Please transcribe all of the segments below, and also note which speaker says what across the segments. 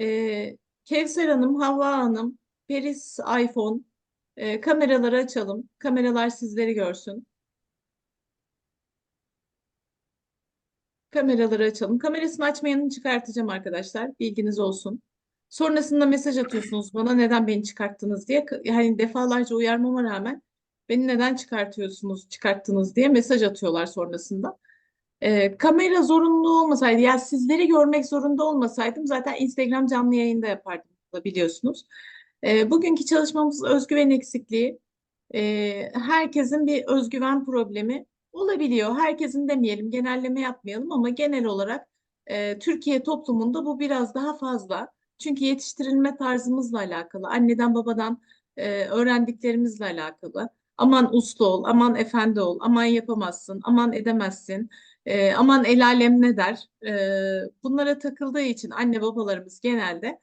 Speaker 1: Ee, Kevser Hanım, Havva Hanım, Peris iPhone, e, kameraları açalım. Kameralar sizleri görsün. Kameraları açalım. Kamerasını açmayanı çıkartacağım arkadaşlar. Bilginiz olsun. Sonrasında mesaj atıyorsunuz bana neden beni çıkarttınız diye. Yani defalarca uyarmama rağmen beni neden çıkartıyorsunuz, çıkarttınız diye mesaj atıyorlar sonrasında. Ee, kamera zorunlu olmasaydı, yani sizleri görmek zorunda olmasaydım zaten Instagram canlı yayında yapardım biliyorsunuz. Ee, bugünkü çalışmamız özgüven eksikliği. Ee, herkesin bir özgüven problemi olabiliyor. Herkesin demeyelim, genelleme yapmayalım ama genel olarak e, Türkiye toplumunda bu biraz daha fazla. Çünkü yetiştirilme tarzımızla alakalı, anneden babadan e, öğrendiklerimizle alakalı. Aman uslu ol, aman efendi ol, aman yapamazsın, aman edemezsin. E, aman el alem ne der? E, bunlara takıldığı için anne babalarımız genelde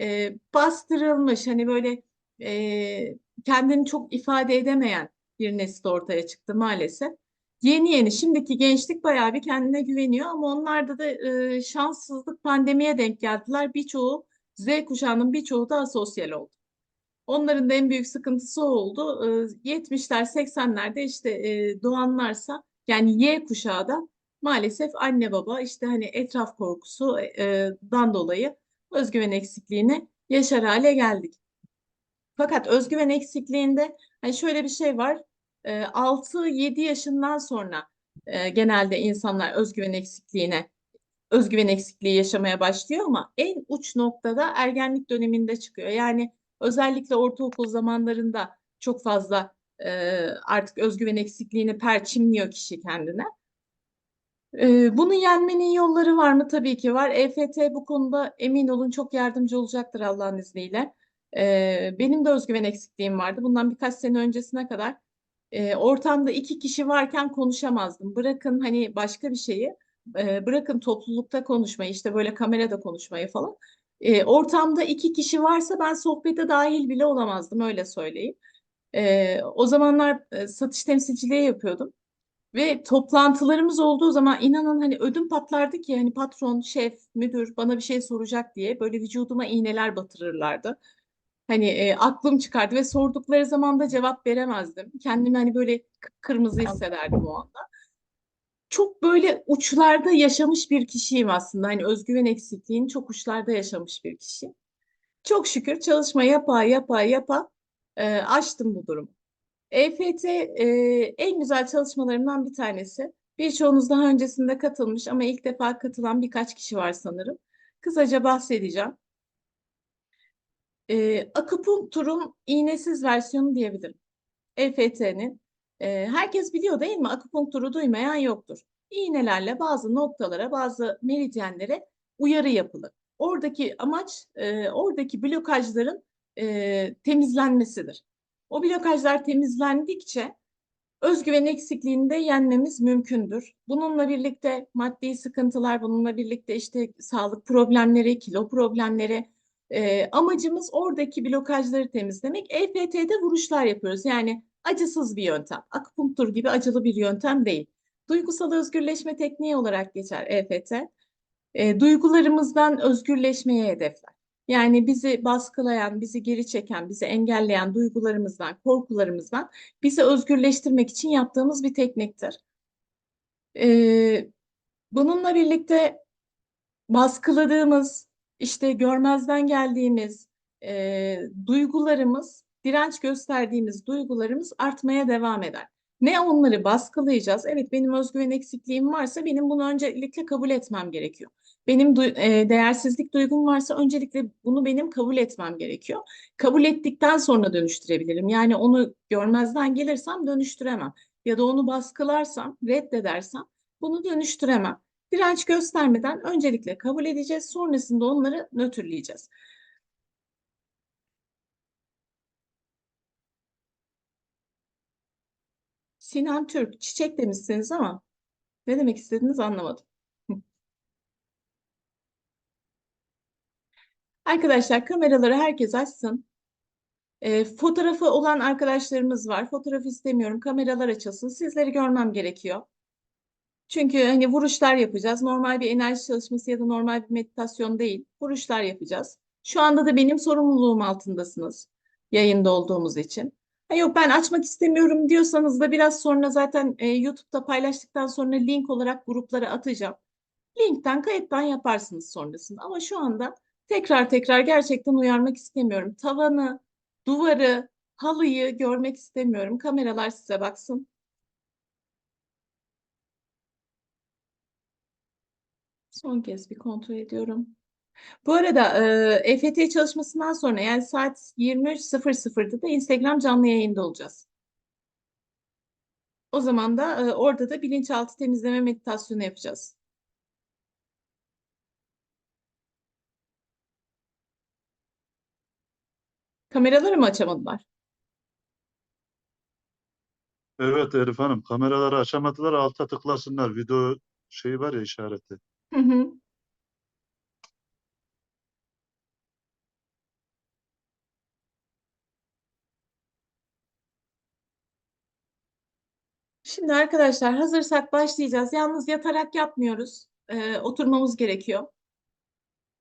Speaker 1: e, bastırılmış hani böyle e, kendini çok ifade edemeyen bir nesil ortaya çıktı maalesef. Yeni yeni şimdiki gençlik bayağı bir kendine güveniyor ama onlarda da e, şanssızlık pandemiye denk geldiler. Birçoğu Z kuşağının birçoğu da asosyal oldu. Onların da en büyük sıkıntısı oldu. E, 70'ler 80'lerde işte e, doğanlarsa yani Y kuşağı da maalesef anne baba işte hani etraf korkusundan dolayı özgüven eksikliğine yaşar hale geldik. Fakat özgüven eksikliğinde hani şöyle bir şey var. 6-7 yaşından sonra e, genelde insanlar özgüven eksikliğine özgüven eksikliği yaşamaya başlıyor ama en uç noktada ergenlik döneminde çıkıyor. Yani özellikle ortaokul zamanlarında çok fazla e, artık özgüven eksikliğini perçimliyor kişi kendine. Bunu yenmenin yolları var mı? Tabii ki var. EFT bu konuda emin olun çok yardımcı olacaktır Allah'ın izniyle. Benim de özgüven eksikliğim vardı. Bundan birkaç sene öncesine kadar ortamda iki kişi varken konuşamazdım. Bırakın hani başka bir şeyi, bırakın toplulukta konuşmayı, işte böyle kamerada konuşmayı falan. Ortamda iki kişi varsa ben sohbete dahil bile olamazdım öyle söyleyeyim. O zamanlar satış temsilciliği yapıyordum. Ve toplantılarımız olduğu zaman inanın hani ödüm patlardı ki hani patron, şef, müdür bana bir şey soracak diye böyle vücuduma iğneler batırırlardı. Hani e, aklım çıkardı ve sordukları zaman da cevap veremezdim. Kendimi hani böyle kırmızı hissederdim o anda. Çok böyle uçlarda yaşamış bir kişiyim aslında. Hani özgüven eksikliğini çok uçlarda yaşamış bir kişiyim. Çok şükür çalışma yapa yapa yapa e, aştım bu durumu. EFT e, en güzel çalışmalarımdan bir tanesi. Birçoğunuz daha öncesinde katılmış ama ilk defa katılan birkaç kişi var sanırım. Kısaca bahsedeceğim. E, akupunkturun iğnesiz versiyonu diyebilirim. EFT'nin. E, herkes biliyor değil mi? Akupunkturu duymayan yoktur. İğnelerle bazı noktalara, bazı meridyenlere uyarı yapılır. Oradaki amaç, e, oradaki blokajların e, temizlenmesidir. O blokajlar temizlendikçe özgüven eksikliğini de yenmemiz mümkündür. Bununla birlikte maddi sıkıntılar, bununla birlikte işte sağlık problemleri, kilo problemleri, e, amacımız oradaki blokajları temizlemek. EFT'de vuruşlar yapıyoruz. Yani acısız bir yöntem. Akupunktur gibi acılı bir yöntem değil. Duygusal özgürleşme tekniği olarak geçer EFT. E, duygularımızdan özgürleşmeye hedefler. Yani bizi baskılayan, bizi geri çeken, bizi engelleyen duygularımızdan, korkularımızdan bizi özgürleştirmek için yaptığımız bir tekniktir. Ee, bununla birlikte baskıladığımız, işte görmezden geldiğimiz e, duygularımız, direnç gösterdiğimiz duygularımız artmaya devam eder. Ne onları baskılayacağız? Evet benim özgüven eksikliğim varsa benim bunu öncelikle kabul etmem gerekiyor. Benim du e, değersizlik duygum varsa öncelikle bunu benim kabul etmem gerekiyor. Kabul ettikten sonra dönüştürebilirim. Yani onu görmezden gelirsem dönüştüremem. Ya da onu baskılarsam, reddedersem bunu dönüştüremem. Direnç göstermeden öncelikle kabul edeceğiz. Sonrasında onları nötrleyeceğiz. Sinan Türk, çiçek demişsiniz ama ne demek istediğinizi anlamadım. Arkadaşlar kameraları herkes açsın. E, fotoğrafı olan arkadaşlarımız var. Fotoğraf istemiyorum. Kameralar açılsın. Sizleri görmem gerekiyor. Çünkü hani vuruşlar yapacağız. Normal bir enerji çalışması ya da normal bir meditasyon değil. Vuruşlar yapacağız. Şu anda da benim sorumluluğum altındasınız. Yayında olduğumuz için. Ha yok ben açmak istemiyorum diyorsanız da biraz sonra zaten e, YouTube'da paylaştıktan sonra link olarak gruplara atacağım. Linkten kayıttan yaparsınız sonrasında. Ama şu anda tekrar tekrar gerçekten uyarmak istemiyorum. Tavanı, duvarı, halıyı görmek istemiyorum. Kameralar size baksın. Son kez bir kontrol ediyorum. Bu arada e, EFT çalışmasından sonra yani saat 23.00'da da Instagram canlı yayında olacağız. O zaman da e, orada da bilinçaltı temizleme meditasyonu yapacağız. Kameraları mı açamadılar?
Speaker 2: Evet Elif Hanım, kameraları açamadılar, alta tıklasınlar. Video şeyi var ya işareti.
Speaker 1: Hı hı. Şimdi arkadaşlar hazırsak başlayacağız. Yalnız yatarak yapmıyoruz. Ee, oturmamız gerekiyor.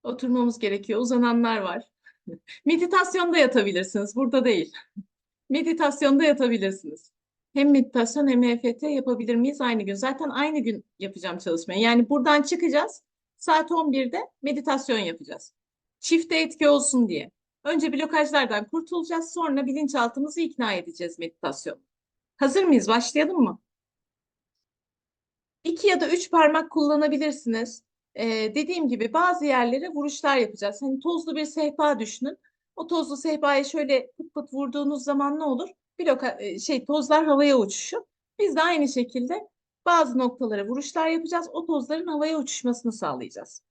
Speaker 1: Oturmamız gerekiyor. Uzananlar var. Meditasyonda yatabilirsiniz. Burada değil. Meditasyonda yatabilirsiniz. Hem meditasyon hem EFT yapabilir miyiz aynı gün? Zaten aynı gün yapacağım çalışmayı. Yani buradan çıkacağız. Saat 11'de meditasyon yapacağız. Çifte etki olsun diye. Önce blokajlardan kurtulacağız. Sonra bilinçaltımızı ikna edeceğiz meditasyon. Hazır mıyız? Başlayalım mı? İki ya da üç parmak kullanabilirsiniz. Ee, dediğim gibi bazı yerlere vuruşlar yapacağız. Hani tozlu bir sehpa düşünün. O tozlu sehpaya şöyle pıt pıt vurduğunuz zaman ne olur? Bloka, e, şey tozlar havaya uçuşur. Biz de aynı şekilde bazı noktalara vuruşlar yapacağız. O tozların havaya uçuşmasını sağlayacağız.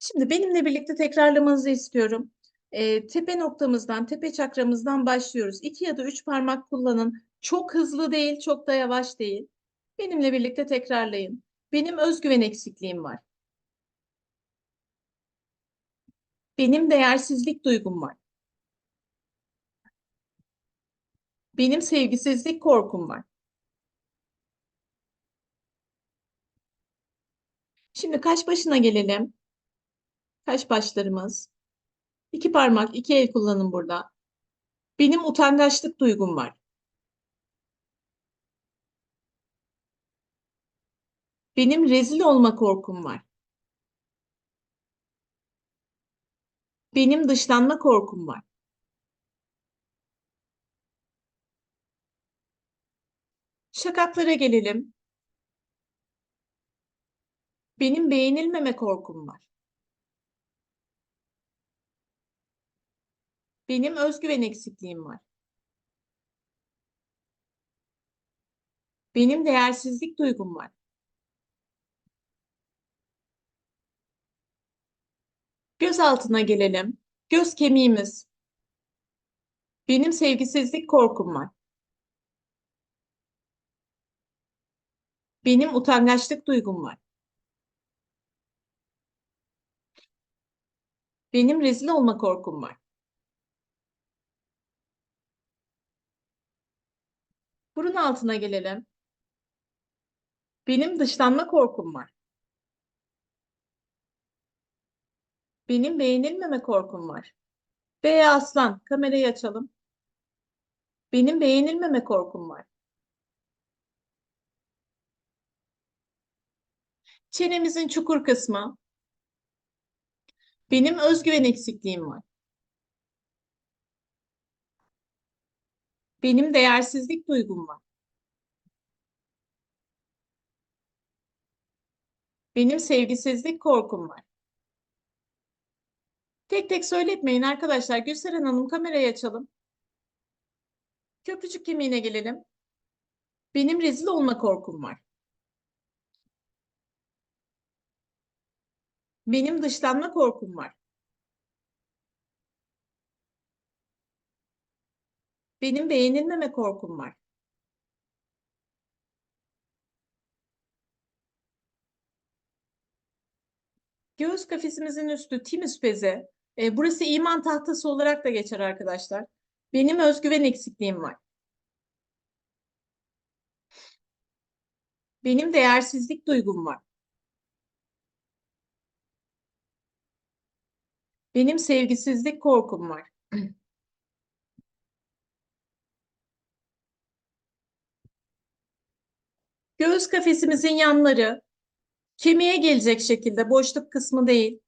Speaker 1: Şimdi benimle birlikte tekrarlamanızı istiyorum. Ee, tepe noktamızdan, tepe çakramızdan başlıyoruz. İki ya da üç parmak kullanın. Çok hızlı değil, çok da yavaş değil. Benimle birlikte tekrarlayın. Benim özgüven eksikliğim var. Benim değersizlik duygum var. Benim sevgisizlik korkum var. Şimdi kaş başına gelelim. Kaş başlarımız. İki parmak, iki el kullanın burada. Benim utangaçlık duygum var. Benim rezil olma korkum var. Benim dışlanma korkum var. Şakaklara gelelim. Benim beğenilmeme korkum var. Benim özgüven eksikliğim var. Benim değersizlik duygum var. Göz altına gelelim. Göz kemiğimiz. Benim sevgisizlik korkum var. Benim utangaçlık duygum var. Benim rezil olma korkum var. Burun altına gelelim. Benim dışlanma korkum var. Benim beğenilmeme korkum var. B aslan, kamerayı açalım. Benim beğenilmeme korkum var. Çenemizin çukur kısmı. Benim özgüven eksikliğim var. Benim değersizlik duygum var. Benim sevgisizlik korkum var. Tek tek söyletmeyin arkadaşlar. Gülseren Hanım kamerayı açalım. Köprücük kemiğine gelelim. Benim rezil olma korkum var. Benim dışlanma korkum var. Benim beğenilmeme korkum var. Göğüs kafesimizin üstü timüs bezi. E, burası iman tahtası olarak da geçer arkadaşlar. Benim özgüven eksikliğim var. Benim değersizlik duygum var. Benim sevgisizlik korkum var. Göğüs kafesimizin yanları kemiğe gelecek şekilde boşluk kısmı değil.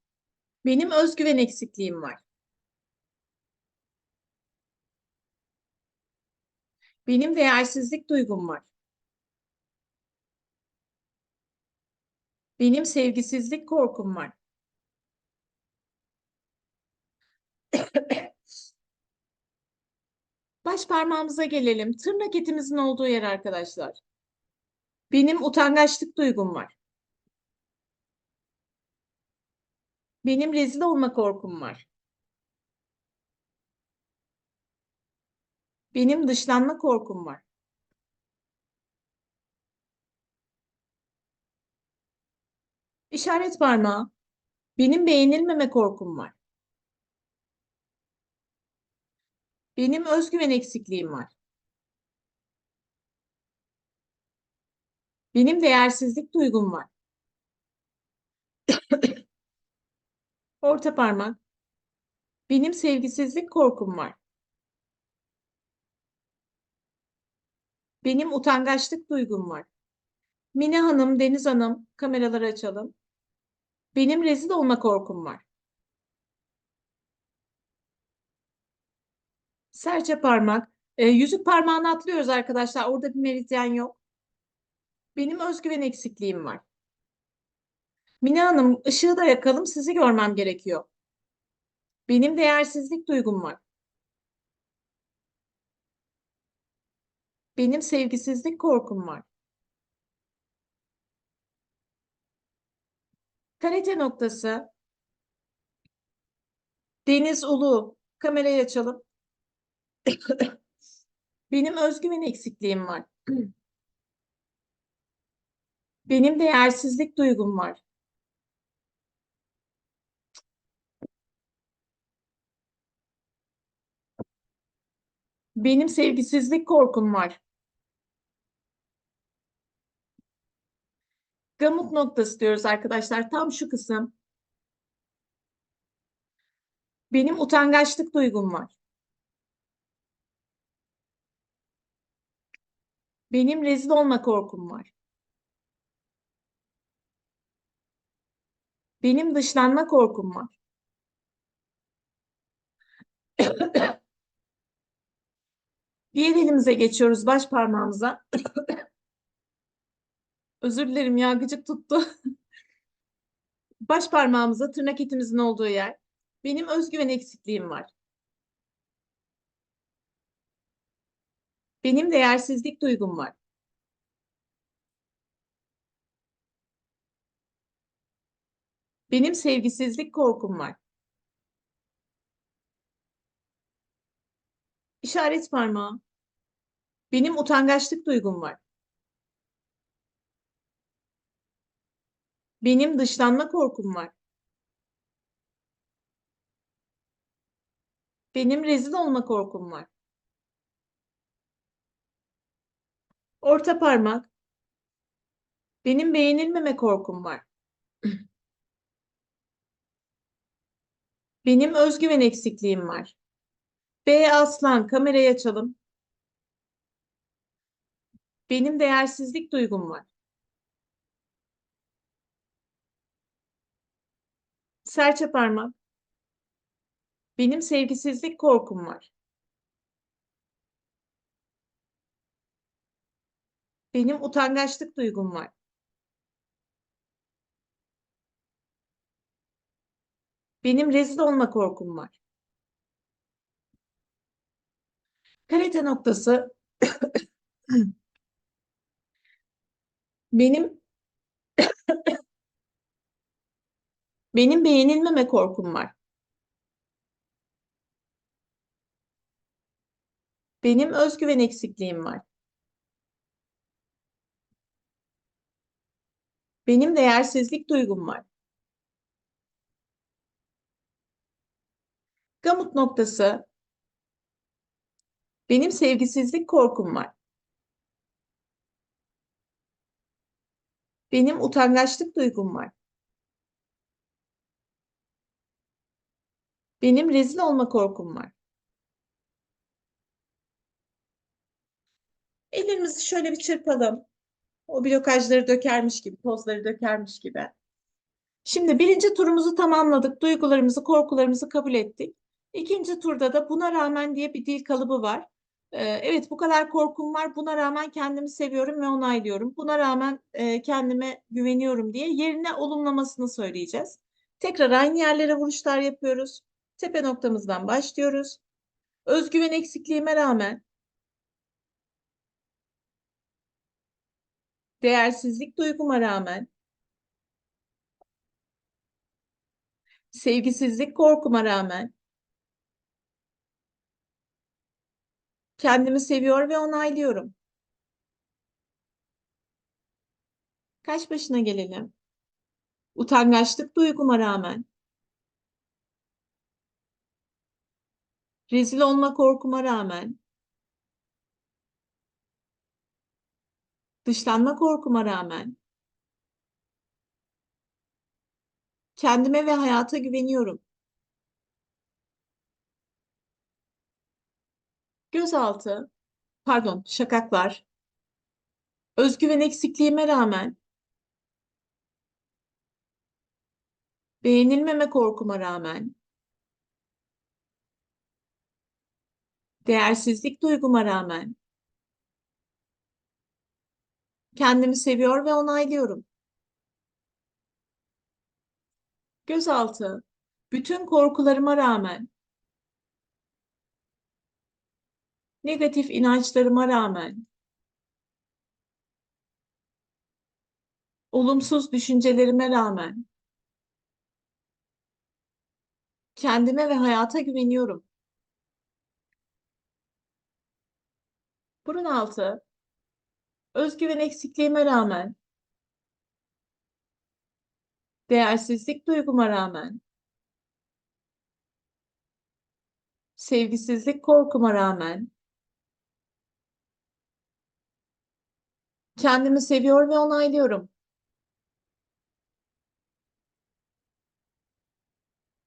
Speaker 1: Benim özgüven eksikliğim var. Benim değersizlik duygum var. Benim sevgisizlik korkum var. Baş parmağımıza gelelim. Tırnak etimizin olduğu yer arkadaşlar. Benim utangaçlık duygum var. Benim rezil olma korkum var. Benim dışlanma korkum var. İşaret parmağı. Benim beğenilmeme korkum var. Benim özgüven eksikliğim var. Benim değersizlik duygum var. Orta parmak. Benim sevgisizlik korkum var. Benim utangaçlık duygum var. Mine Hanım, Deniz Hanım, kameraları açalım. Benim rezil olma korkum var. Serçe parmak. E, yüzük parmağını atlıyoruz arkadaşlar. Orada bir meridyen yok. Benim özgüven eksikliğim var. Mine Hanım, ışığı da yakalım. Sizi görmem gerekiyor. Benim değersizlik duygum var. Benim sevgisizlik korkum var. Karate noktası. Deniz Ulu. Kamerayı açalım. Benim özgüven eksikliğim var. Benim değersizlik duygum var. Benim sevgisizlik korkum var. Gamut noktası diyoruz arkadaşlar. Tam şu kısım. Benim utangaçlık duygum var. Benim rezil olma korkum var. Benim dışlanma korkum var. Diğer elimize geçiyoruz baş parmağımıza. Özür dilerim ya gıcık tuttu. Baş parmağımıza tırnak etimizin olduğu yer. Benim özgüven eksikliğim var. Benim değersizlik duygum var. Benim sevgisizlik korkum var. İşaret parmağı. Benim utangaçlık duygum var. Benim dışlanma korkum var. Benim rezil olma korkum var. Orta parmak. Benim beğenilmeme korkum var. Benim özgüven eksikliğim var. B aslan kamerayı açalım. Benim değersizlik duygum var. Serçe parmak. Benim sevgisizlik korkum var. Benim utangaçlık duygum var. Benim rezil olma korkum var. Karate noktası benim benim beğenilmeme korkum var. Benim özgüven eksikliğim var. Benim değersizlik duygum var. Gamut noktası. Benim sevgisizlik korkum var. Benim utangaçlık duygum var. Benim rezil olma korkum var. Ellerimizi şöyle bir çırpalım. O blokajları dökermiş gibi, tozları dökermiş gibi. Şimdi birinci turumuzu tamamladık. Duygularımızı, korkularımızı kabul ettik. İkinci turda da buna rağmen diye bir dil kalıbı var. Ee, evet bu kadar korkum var. Buna rağmen kendimi seviyorum ve onaylıyorum. Buna rağmen e, kendime güveniyorum diye yerine olumlamasını söyleyeceğiz. Tekrar aynı yerlere vuruşlar yapıyoruz. Tepe noktamızdan başlıyoruz. Özgüven eksikliğime rağmen değersizlik duyguma rağmen sevgisizlik korkuma rağmen kendimi seviyor ve onaylıyorum. Kaç başına gelelim? Utangaçlık duyguma rağmen rezil olma korkuma rağmen dışlanma korkuma rağmen kendime ve hayata güveniyorum. Gözaltı, pardon, şakaklar. Özgüven eksikliğime rağmen beğenilmeme korkuma rağmen değersizlik duyguma rağmen kendimi seviyor ve onaylıyorum. Gözaltı, bütün korkularıma rağmen, negatif inançlarıma rağmen, olumsuz düşüncelerime rağmen, kendime ve hayata güveniyorum. Burun altı, özgüven eksikliğime rağmen, değersizlik duyguma rağmen, sevgisizlik korkuma rağmen, kendimi seviyor ve onaylıyorum.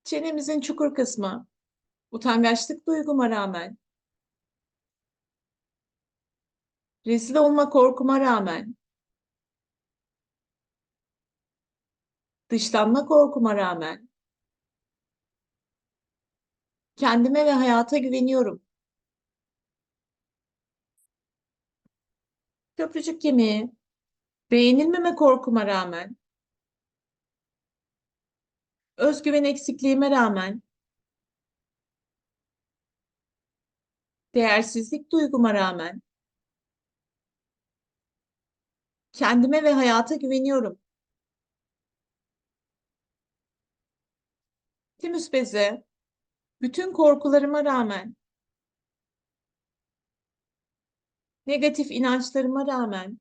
Speaker 1: Çenemizin çukur kısmı, utangaçlık duyguma rağmen, rezil olma korkuma rağmen, dışlanma korkuma rağmen, kendime ve hayata güveniyorum. Köprücük kemiği, beğenilmeme korkuma rağmen, özgüven eksikliğime rağmen, değersizlik duyguma rağmen, kendime ve hayata güveniyorum. Timüs bezi, bütün korkularıma rağmen, negatif inançlarıma rağmen,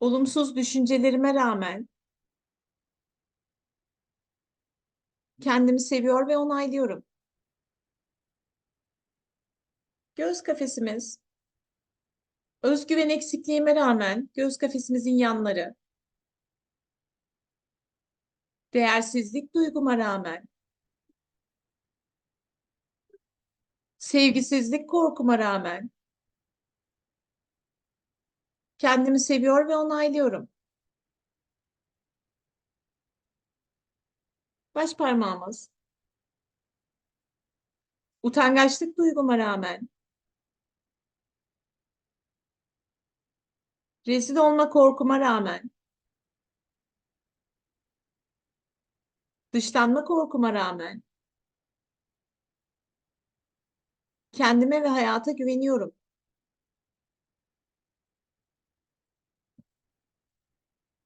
Speaker 1: olumsuz düşüncelerime rağmen, kendimi seviyor ve onaylıyorum. Göz kafesimiz, özgüven eksikliğime rağmen göz kafesimizin yanları, değersizlik duyguma rağmen, sevgisizlik korkuma rağmen, kendimi seviyor ve onaylıyorum. Baş parmağımız, utangaçlık duyguma rağmen, rezil olma korkuma rağmen, dışlanma korkuma rağmen, kendime ve hayata güveniyorum.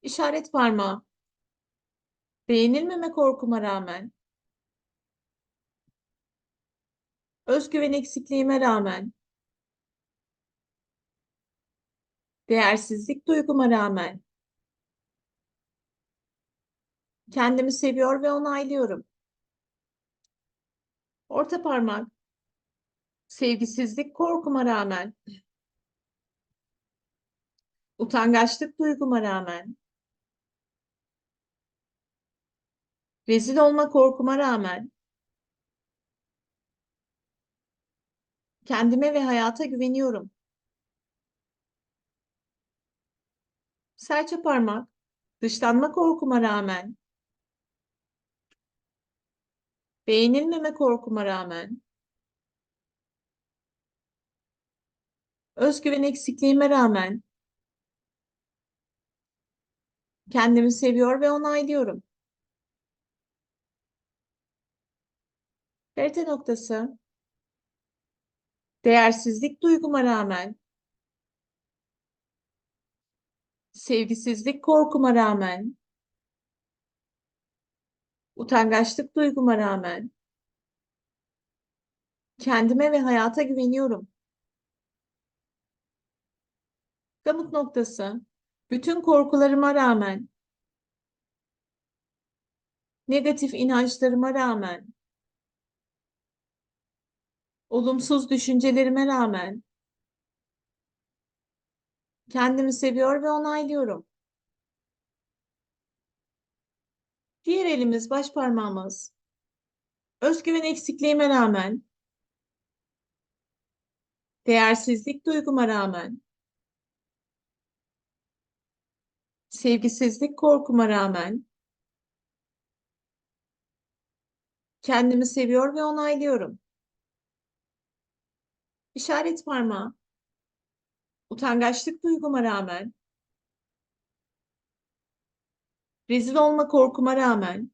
Speaker 1: İşaret parmağı, beğenilmeme korkuma rağmen, özgüven eksikliğime rağmen, değersizlik duyguma rağmen, Kendimi seviyor ve onaylıyorum. Orta parmak. Sevgisizlik korkuma rağmen. Utangaçlık duyguma rağmen. Rezil olma korkuma rağmen. Kendime ve hayata güveniyorum. Serçe parmak. Dışlanma korkuma rağmen. Beğenilmeme korkuma rağmen. Özgüven eksikliğime rağmen. Kendimi seviyor ve onaylıyorum. Kalite noktası. Değersizlik duyguma rağmen. Sevgisizlik korkuma rağmen. Utangaçlık duyguma rağmen. Kendime ve hayata güveniyorum. Gamut noktası. Bütün korkularıma rağmen. Negatif inançlarıma rağmen. Olumsuz düşüncelerime rağmen. Kendimi seviyor ve onaylıyorum. Diğer elimiz baş parmağımız. Özgüven eksikliğime rağmen. Değersizlik duyguma rağmen. Sevgisizlik korkuma rağmen. Kendimi seviyor ve onaylıyorum. İşaret parmağı. Utangaçlık duyguma rağmen. Rezil olma korkuma rağmen.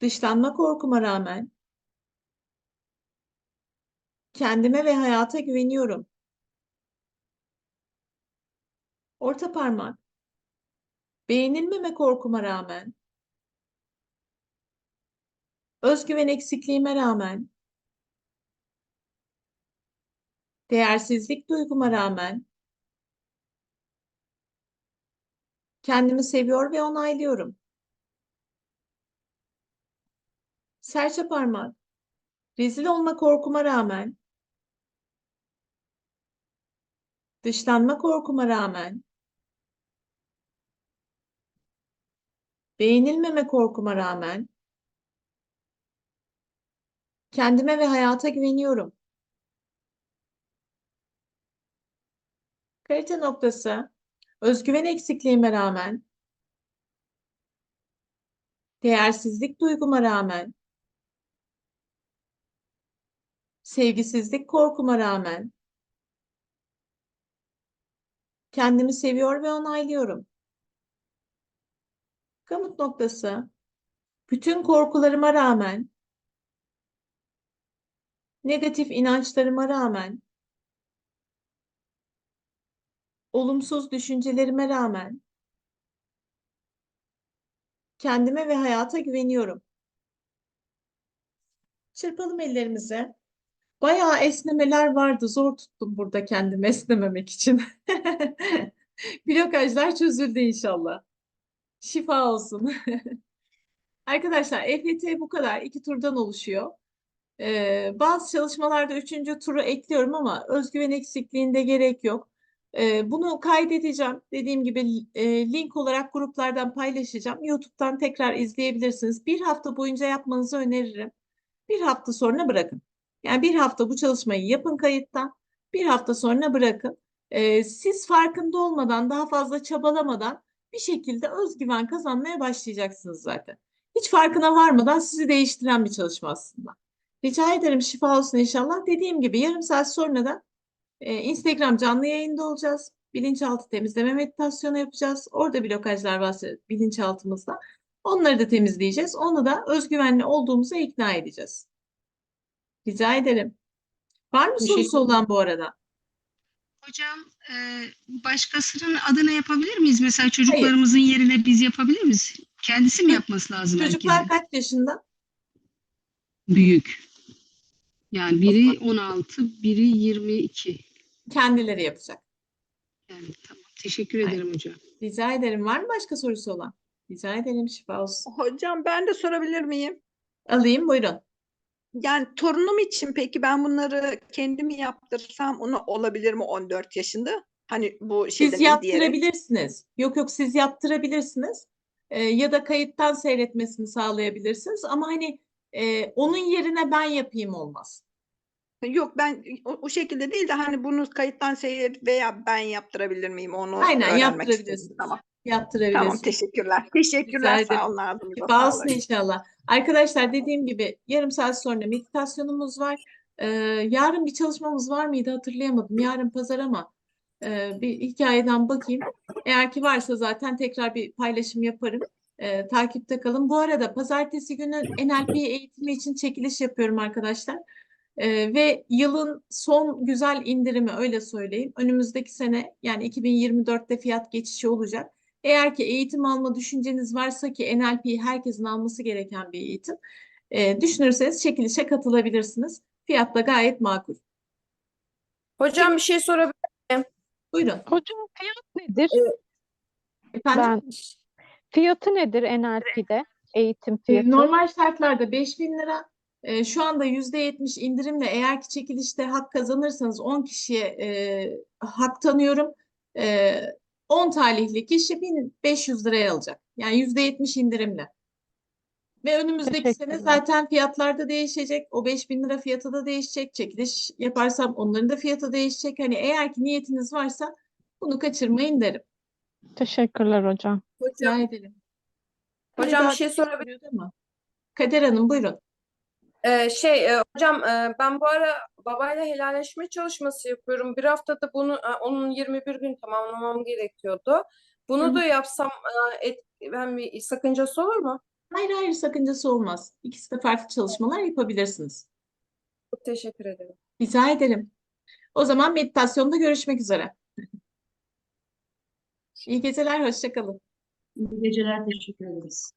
Speaker 1: Dışlanma korkuma rağmen. Kendime ve hayata güveniyorum. Orta parmak. Beğenilmeme korkuma rağmen. Özgüven eksikliğime rağmen. Değersizlik duyguma rağmen. Kendimi seviyor ve onaylıyorum. Serçe parmak. Rezil olma korkuma rağmen. Dışlanma korkuma rağmen. Beğenilmeme korkuma rağmen. Kendime ve hayata güveniyorum. Kalite noktası. Özgüven eksikliğime rağmen. Değersizlik duyguma rağmen. Sevgisizlik korkuma rağmen. Kendimi seviyor ve onaylıyorum. Gamut noktası. Bütün korkularıma rağmen. Negatif inançlarıma rağmen. Olumsuz düşüncelerime rağmen. Kendime ve hayata güveniyorum. Çırpalım ellerimizi. Bayağı esnemeler vardı. Zor tuttum burada kendimi esnememek için. Blokajlar çözüldü inşallah. Şifa olsun. Arkadaşlar EFT bu kadar. İki turdan oluşuyor. Ee, bazı çalışmalarda üçüncü turu ekliyorum ama özgüven eksikliğinde gerek yok. Ee, bunu kaydedeceğim. Dediğim gibi e, link olarak gruplardan paylaşacağım. YouTube'dan tekrar izleyebilirsiniz. Bir hafta boyunca yapmanızı öneririm. Bir hafta sonra bırakın. Yani bir hafta bu çalışmayı yapın kayıttan. Bir hafta sonra bırakın. Ee, siz farkında olmadan, daha fazla çabalamadan bir şekilde özgüven kazanmaya başlayacaksınız zaten. Hiç farkına varmadan sizi değiştiren bir çalışma aslında. Rica ederim şifa olsun inşallah. Dediğim gibi yarım saat sonra da e, Instagram canlı yayında olacağız. Bilinçaltı temizleme meditasyonu yapacağız. Orada blokajlar varsa bilinçaltımızda. Onları da temizleyeceğiz. Onu da özgüvenli olduğumuza ikna edeceğiz. Rica ederim. Var mı sorusu
Speaker 3: Teşekkür
Speaker 1: olan bu arada?
Speaker 3: Hocam e, başkasının adına yapabilir miyiz? Mesela çocuklarımızın yerine biz yapabilir miyiz? Kendisi mi yapması lazım
Speaker 1: Çocuklar
Speaker 3: herkesin?
Speaker 1: kaç yaşında?
Speaker 3: Büyük. Yani biri 16, biri 22.
Speaker 1: Kendileri yapacak.
Speaker 3: Yani tamam Teşekkür ederim hocam.
Speaker 1: Rica ederim. Var mı başka sorusu olan? Rica ederim. Şifa olsun.
Speaker 4: Hocam ben de sorabilir miyim?
Speaker 1: Alayım buyurun.
Speaker 4: Yani torunum için peki ben bunları kendim yaptırsam onu olabilir mi 14 yaşında? Hani bu
Speaker 1: Siz
Speaker 4: şeyden diyerek.
Speaker 1: yaptırabilirsiniz. Yok yok siz yaptırabilirsiniz. Ee, ya da kayıttan seyretmesini sağlayabilirsiniz. Ama hani e, onun yerine ben yapayım olmaz.
Speaker 4: Yok ben o, o şekilde değil de hani bunu kayıttan seyret veya ben yaptırabilir miyim onu
Speaker 1: Aynen
Speaker 4: öğrenmek
Speaker 1: yaptırabilirsiniz.
Speaker 4: istedim. Tamam.
Speaker 1: Yaptırabilirsiniz.
Speaker 4: Tamam teşekkürler. Teşekkürler sağ olun
Speaker 1: olsun
Speaker 4: sağlık.
Speaker 1: inşallah. Arkadaşlar dediğim gibi yarım saat sonra meditasyonumuz var. Ee, yarın bir çalışmamız var mıydı hatırlayamadım. Yarın pazar ama e, bir hikayeden bakayım. Eğer ki varsa zaten tekrar bir paylaşım yaparım. Ee, takipte kalın. Bu arada pazartesi günü NLP eğitimi için çekiliş yapıyorum arkadaşlar. Ee, ve yılın son güzel indirimi öyle söyleyeyim. Önümüzdeki sene yani 2024'te fiyat geçişi olacak. Eğer ki eğitim alma düşünceniz varsa ki NLP herkesin alması gereken bir eğitim. e, düşünürseniz çekilişe katılabilirsiniz. Fiyat da gayet makul.
Speaker 5: Hocam bir şey sorabilir
Speaker 1: Buyurun.
Speaker 6: Hocam fiyat nedir?
Speaker 1: Efendim,
Speaker 6: Ben fiyatı nedir NLP'de? Eğitim
Speaker 1: e,
Speaker 6: fiyatı.
Speaker 1: normal şartlarda 5000 lira. E, şu anda %70 indirimle eğer ki çekilişte hak kazanırsanız 10 kişiye e, hak tanıyorum. E, 10 talihli kişi 1500 liraya alacak. Yani %70 indirimle. Ve önümüzdeki sene zaten fiyatlar da değişecek. O 5000 lira fiyatı da değişecek. Çekiliş yaparsam onların da fiyatı değişecek. Hani eğer ki niyetiniz varsa bunu kaçırmayın derim.
Speaker 6: Teşekkürler hocam.
Speaker 1: Rica
Speaker 5: hocam?
Speaker 1: ederim.
Speaker 5: Hocam
Speaker 1: Kader
Speaker 5: bir şey sorabilir
Speaker 1: ama. Kader Hanım buyurun.
Speaker 5: Ee, şey e, hocam e, ben bu ara babayla helalleşme çalışması yapıyorum. Bir haftada bunu e, onun 21 gün tamamlamam gerekiyordu. Bunu
Speaker 1: Hı.
Speaker 5: da yapsam e, et, ben bir sakıncası olur mu?
Speaker 1: Hayır hayır sakıncası olmaz. İkisi de farklı çalışmalar yapabilirsiniz.
Speaker 5: Çok teşekkür ederim.
Speaker 1: Rica ederim. O zaman meditasyonda görüşmek üzere. İyi geceler, hoşça kalın.
Speaker 7: İyi geceler, teşekkür ederiz.